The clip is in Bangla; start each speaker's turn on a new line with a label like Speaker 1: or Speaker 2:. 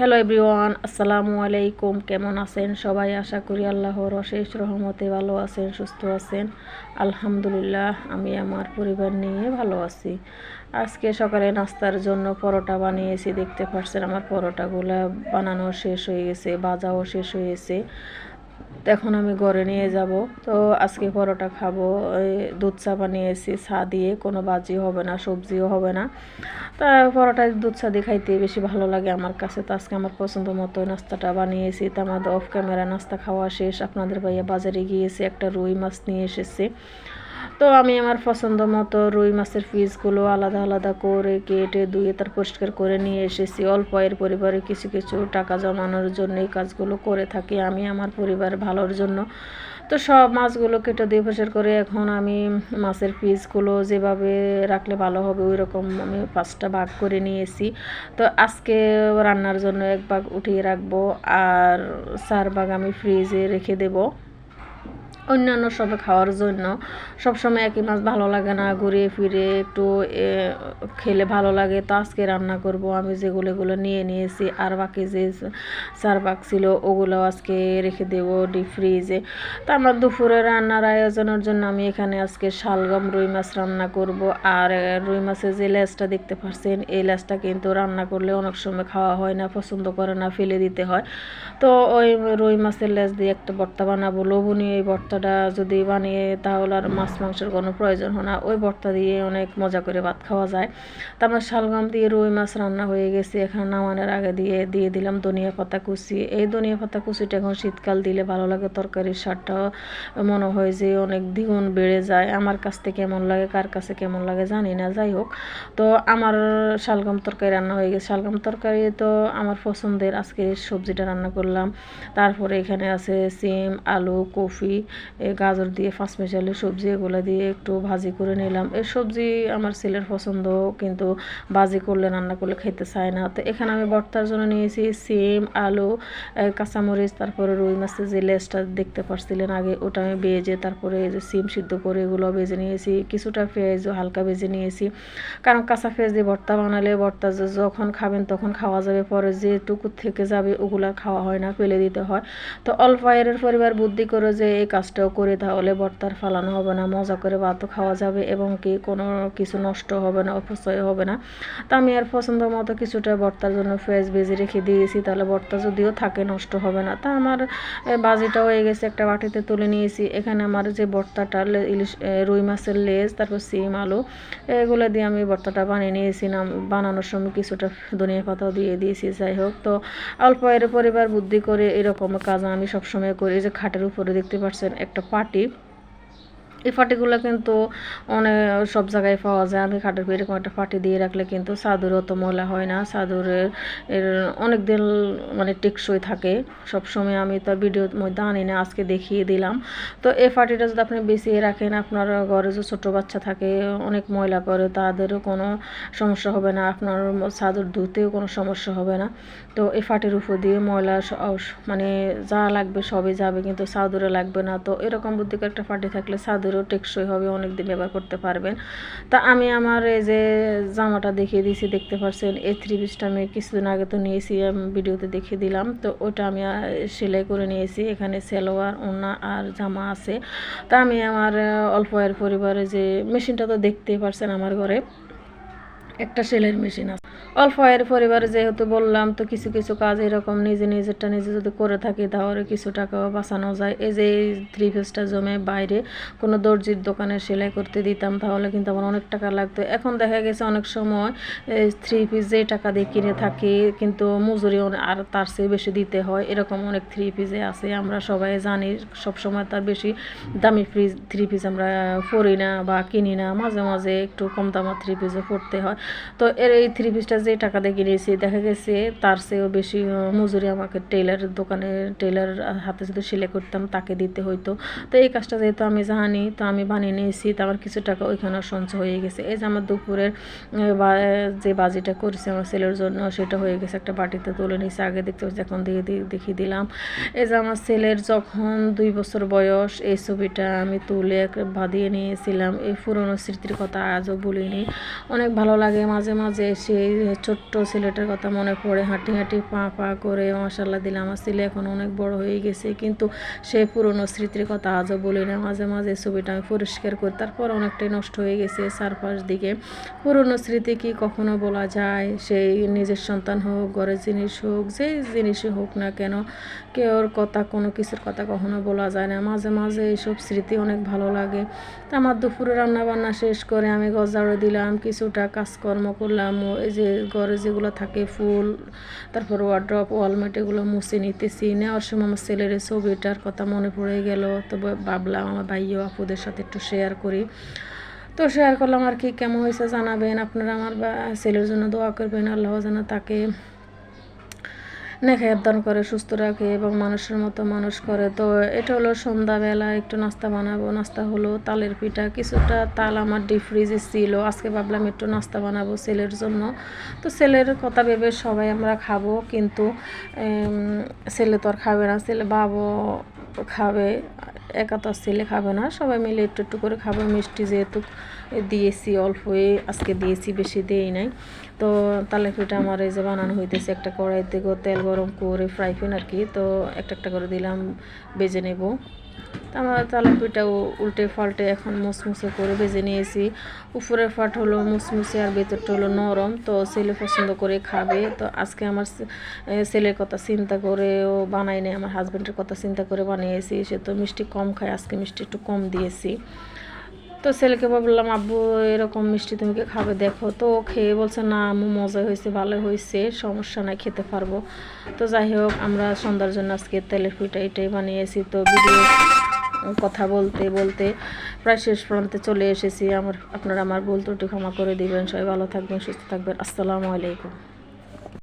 Speaker 1: হ্যালো এভরিওয়ান আসসালামু আলাইকুম কেমন আছেন? সবাই আশা করি আল্লাহর অশেষ রহমতে ভালো আছেন, সুস্থ আছেন। আলহামদুলিল্লাহ, আমি আমার পরিবার নিয়ে ভালো আছি। আজকে সকালে নাস্তার জন্য পরোটা বানিয়েছি, দেখতে পাচ্ছেন আমার পরোটাগুলো বানানো শেষ হয়ে গেছে বাজাও শেষ হয়ে গেছে। এখন আমি ঘরে নিয়ে যাব। তো আজকে পরোটা খাব দুধ চা বানিয়েছি, চা দিয়ে কোনো বাজি হবে না, সবজিও হবে না। তা পরোটায় দুধ চা দিয়ে খাইতে বেশি ভালো লাগে আমার কাছে। তো আজকে আমার পছন্দ মতো নাস্তাটা বানিয়েছি। তো আমাদের অফ ক্যামেরা নাস্তা খাওয়া শেষ। আপনাদের ভাইয়া বাজারে গিয়েছি, একটা রুই মাছ নিয়ে এসেছে। তো আমি আমার পছন্দ মতো রুই মাছের পিসগুলো আলাদা আলাদা করে কেটে ধুয়ে তার পরিষ্কার করে নিয়ে এসেছি। অল্প এর পরিবারে কিছু কিছু টাকা জমানোর জন্য এই কাজগুলো করে থাকি আমি আমার পরিবার ভালোর জন্য। তো সব মাছগুলো কেটে দিয়ে পরিষ্কার করে এখন আমি মাছের পিসগুলো যেভাবে রাখলে ভালো হবে ওই রকম আমি পাঁচটা ভাগ করে নিয়েছি। তো আজকে রান্নার জন্য এক ভাগ উঠিয়ে রাখব আর চার ভাগ আমি ফ্রিজে রেখে দেবো। অন্যান্য সবে খাওয়ার জন্য। সবসময় একই মাছ ভালো লাগে না, ঘুরে ফিরে একটু খেলে ভালো লাগে। তো আজকে রান্না করব, আমি যেগুলো এগুলো নিয়ে নিয়েছি আর বাকি যে চার বাক ছিল ওগুলো আজকে রেখে দেব ডিপ ফ্রিজে তো আমার দুপুরে রান্নার আয়োজনের জন্য আমি এখানে আজকে শালগম রুই মাছ রান্না করব। আর রুই মাছের যে লেজটা দেখতে পাচ্ছেন এই লেজটা কিন্তু রান্না করলে অনেক সময় খাওয়া হয় না, পছন্দ করে না, ফেলে দিতে হয়। তো ওই রুই মাছের লেজ দিয়ে একটা ভর্তা বানাবো। লবণীয় এই ভর্তা ভর্তাটা যদি বানিয়ে তাহলে আর মাছ মাংসের কোনো প্রয়োজন হয় না। ওই ভর্তা দিয়ে অনেক মজা করে ভাত খাওয়া যায়। তারপর শালগাম দিয়ে রুই মাছ রান্না হয়ে গেছে। এখানে নামানোর আগে দিয়ে দিয়ে দিলাম ধনিয়া পাতা কুচি। এই ধনিয়া পাতা কুচিটা এখন শীতকাল দিলে ভালো লাগে। তরকারির স্বাদটাও মনে হয় যে অনেক দ্বিগুণ বেড়ে যায়। আমার কাছ থেকে কেমন লাগে, কার কাছে কেমন লাগে জানি না। যাই হোক, তো আমার শালগম তরকারি রান্না হয়ে গেছে। শালগম তরকারি তো আমার পছন্দের। আজকে সবজিটা রান্না করলাম। তারপরে এখানে আছে সিম, আলু, কফি গাজর দিয়ে পাঁচ মিশালি সবজি এগুলো দিয়ে একটু ভাজি করে নিলাম। এই সবজি আমার ছেলের পছন্দ, কিন্তু ভাজি করলে, রান্না করলে খেতে চায় না। তো এখানে আমি ভর্তার জন্য নিয়েছি সিম, আলু কাঁচামরিচ, তারপরে রুই মাছের যে লেসটা দেখতে পারছিলেন আগে, ওটা আমি বেজে তারপরে এই যে সিম সিদ্ধ করে এগুলো বেজে নিয়েছি। কিছুটা পেঁয়াজও হালকা বেজে নিয়েছি। কারণ কাঁচা পেঁয়াজ দিয়ে ভর্তা বানালে, ভর্তা যখন খাবেন তখন খাওয়া যাবে, পরে যেটুকু থেকে যাবে, ওগুলো খাওয়া হয় না, ফেলে দিতে হয়। তো অল্প আয়ের পরিবার বুদ্ধি করে যে এই কাজটাও করে তাহলে ভর্তার ফালানো হবে না, মজা করে ভাতও খাওয়া যাবে এবং কি কোনো কিছু নষ্ট হবে না, অপচয় হবে না। তা আমি আর পছন্দ মতো কিছুটা ভর্তার জন্য ফ্রেশ ভেজে রেখে দিয়েছি, তাহলে ভর্তা যদিও থাকে নষ্ট হবে না। তা আমার বাজিটা হয়ে গেছে, একটা বাটিতে তুলে নিয়েছি। এখানে আমার যে ভর্তাটা ইলিশ রুই মাছের লেজ, তারপর সিম, আলু, এগুলো দিয়ে আমি ভর্তাটা বানিয়ে নিয়েছি নিয়েছিলাম। বানানোর সময় কিছুটা ধনিয়া পাতাও দিয়ে দিয়েছি, যাই হোক। তো অল্প এর পরিবার বুদ্ধি করে এরকম কাজ আমি সবসময় করি। যে খাটের উপরে দেখতে পাচ্ছেন একটা পার্টি এই ফাটিগুলো কিন্তু অনেক সব জায়গায় পাওয়া যায়। আমি খাটের এরকম একটা ফাটি দিয়ে রাখলে কিন্তু চাদর অত ময়লা হয় না। চাদরের এর অনেক দিন মানে টেকসই থাকে। সব সময় আমি তো ভিডিওর মধ্যে আনি না, আজকে দেখিয়ে দিলাম। তো এই ফাটিটা যদি আপনি বেশি রাখেন, আপনার ঘরে যে ছোটো বাচ্চা থাকে, অনেক ময়লা করে তাদেরও কোনো সমস্যা হবে না। আপনার চাদর ধুতেও কোনো সমস্যা হবে না। তো এই ফাটির উপর দিয়ে ময়লা মানে যা লাগবে সবই যাবে, কিন্তু চাদরে লাগবে না। তো এরকম বুদ্ধিকে একটা ফাটি থাকলে চাদর আপনাদেরও টেকসই হবে অনেক দিন ব্যবহার করতে পারবেন। তা আমি আমার এই যে জামাটা দেখিয়ে দিয়েছি, দেখতে পাচ্ছেন এই থ্রি পিসটা আমি কিছুদিন আগে তো নিয়েছি ভিডিওতে দেখিয়ে দিলাম। তো ওটা আমি সেলাই করে নিয়েছি, এখানে সেলোয়ার ওনা আর জামা আছে। তা আমি আমার অল্প আয়ের পরিবারে যে, মেশিনটা তো দেখতেই পারছেন আমার ঘরে। একটা সেলাইয়ের মেশিন আছে। অল্প আয়ের পরিবারে যেহেতু বললাম, তো কিছু কিছু কাজ এরকম নিজে, নিজেরটা নিজে যদি করে থাকি, তাহলে কিছু টাকাও বাঁচানো যায়। এই যে থ্রি পিসটা জমে বাইরে কোনো দর্জির দোকানে সেলাই করতে দিতাম, তাহলে কিন্তু আমার অনেক টাকা লাগতো। এখন দেখা গেছে অনেক সময় থ্রি পিস যে টাকা দিয়ে কিনে থাকি, কিন্তু মজুরি আর তার চেয়ে বেশি দিতে হয়। এরকম অনেক থ্রি পিসে আছে, আমরা সবাই জানি সব সময় তার বেশি দামি ফ্রিজ থ্রি পিস আমরা পরি না বা কিনি না। মাঝে মাঝে একটু কম দামা থ্রি পিসও পড়তে হয়। তো এর এই থ্রি পিসটা যে টাকা দিয়ে কিনেছি, দেখা গেছে তার চেয়েও বেশি মজুরি আমাকে টেলার দোকানে টেলার হাতে যদি সেলাই করতাম তাকে দিতে হইতো। তো এই কাজটা যেহেতু আমি জানি, তো আমি বানিয়ে নিয়েছি, তো আমার কিছু টাকা ওইখানে সঞ্চয় হয়ে গেছে। এই যে আমার দুপুরের যে বাজিটা করেছি আমার ছেলের জন্য, সেটা হয়ে গেছে, একটা বাটিতে তুলে নিয়েছি, আগে দেখতে পাচ্ছি এখন দিয়ে দেখিয়ে দিলাম। এই যে আমার ছেলের যখন দুই বছর বয়স, এই ছবিটা আমি তুলে বাঁধিয়ে নিয়েছিলাম। এই পুরনো স্মৃতির কথা আজও বলিনি অনেক ভালো লাগে লাগে মাঝে মাঝে সেই ছোট্ট ছেলেটার কথা মনে পড়ে। হাঁটি হাঁটি, পা পা করে মাসাল্লাহ দিলে আমার ছেলে এখন অনেক বড় হয়ে গেছে, কিন্তু সেই পুরনো স্মৃতির কথা আজও বলি না। মাঝে মাঝে ছবিটা আমি পরিষ্কার করি। তারপর অনেকটাই নষ্ট হয়ে গেছে চারপাশ দিকে। পুরনো স্মৃতি কি কখনো বলা যায়? সেই নিজের সন্তান হোক, ঘরের জিনিস হোক যেই জিনিসই হোক না কেন, কেউর কথা, কোনো কিছুর কথা কখনো বলা যায় না। মাঝে মাঝে এইসব স্মৃতি অনেক ভালো লাগে। তা আমার দুপুরে রান্না বান্না শেষ করে আমি গজাড়ো দিলাম কিছুটা কাজকর্ম করলাম এই যে ঘরে যেগুলো থাকে ফুল, তারপর ওয়ার্ড্রপ ওয়ালমেট এগুলো মুছে নিতেছি। নেওয়ার সময় আমার ছেলের ছবিটার কথা মনে পড়ে গেল, তো ভাবলাম আমার ভাইও আপুদের সাথে একটু শেয়ার করি। তো শেয়ার করলাম আর কি, কেমন হয়েছে জানাবেন আপনারা আমার ছেলের জন্য দোয়া করবেন, আল্লাহ যেন তাকে নেখায়াত দান করে, সুস্থ রাখে এবং মানুষের মতো মানুষ করে। তো এটা হলো সন্ধ্যাবেলা একটু নাস্তা বানাবো। নাস্তা হলো তালের পিঠা। কিছুটা তাল আমার ডিপ ফ্রিজে ছিল। আজকে ভাবলাম একটু নাস্তা বানাবো ছেলের জন্য। তো ছেলের কথা ভেবে সবাই আমরা খাব। কিন্তু ছেলে তো আর খাবে না। ছেলে বাবু খাবে, একা তো ছেলে খাবে না, সবাই মিলে একটু একটু করে খাবে। মিষ্টি যেহেতু দিয়েছি অল্প হয়ে আজকে দিয়েছি, বেশি দেই নাই। তো তালে পিঠা আমার এই যে বানানো হইতেছে, একটা কড়াইতে তেল গরম করে ফ্রাই প্যান আর কি, তো একটা একটা করে দিলাম, বেজে নেব। তো আমার তালের পিঠাও উল্টে ফাল্টে এখন মুসমুসে করে ভেজে নিয়েছি। উপরের ফাট হলো মুসমুসে আর ভেতরটা হলো নরম। তো ছেলে পছন্দ করে খাবে। তো আজকে আমার ছেলের কথা চিন্তা করে ও বানাই নেই। আমার হাজব্যান্ডের কথা চিন্তা করে বানিয়েছি। সে তো মিষ্টি কম খায়। আজকে মিষ্টি একটু কম দিয়েছি। তো ছেলেকে বললাম আব্বু, এরকম মিষ্টি তুমি কি খাবে? দেখো। তো খেয়ে বলছে, না, আম্মু, মজা হয়েছে, ভালো হয়েছে। সমস্যা নাই, খেতে পারব। তো যাই হোক, আমরা সন্ধ্যার জন্য আজকে তেলের পিঠা এটাই বানিয়েছি। তো ভিডিও কথা বলতে বলতে প্রায় শেষ প্রান্তে চলে এসেছি। আমার, আপনারা আমার ভুল ত্রুটি ক্ষমা করে দিবেন। সবাই ভালো থাকবেন, সুস্থ থাকবেন। আসসালামু আলাইকুম।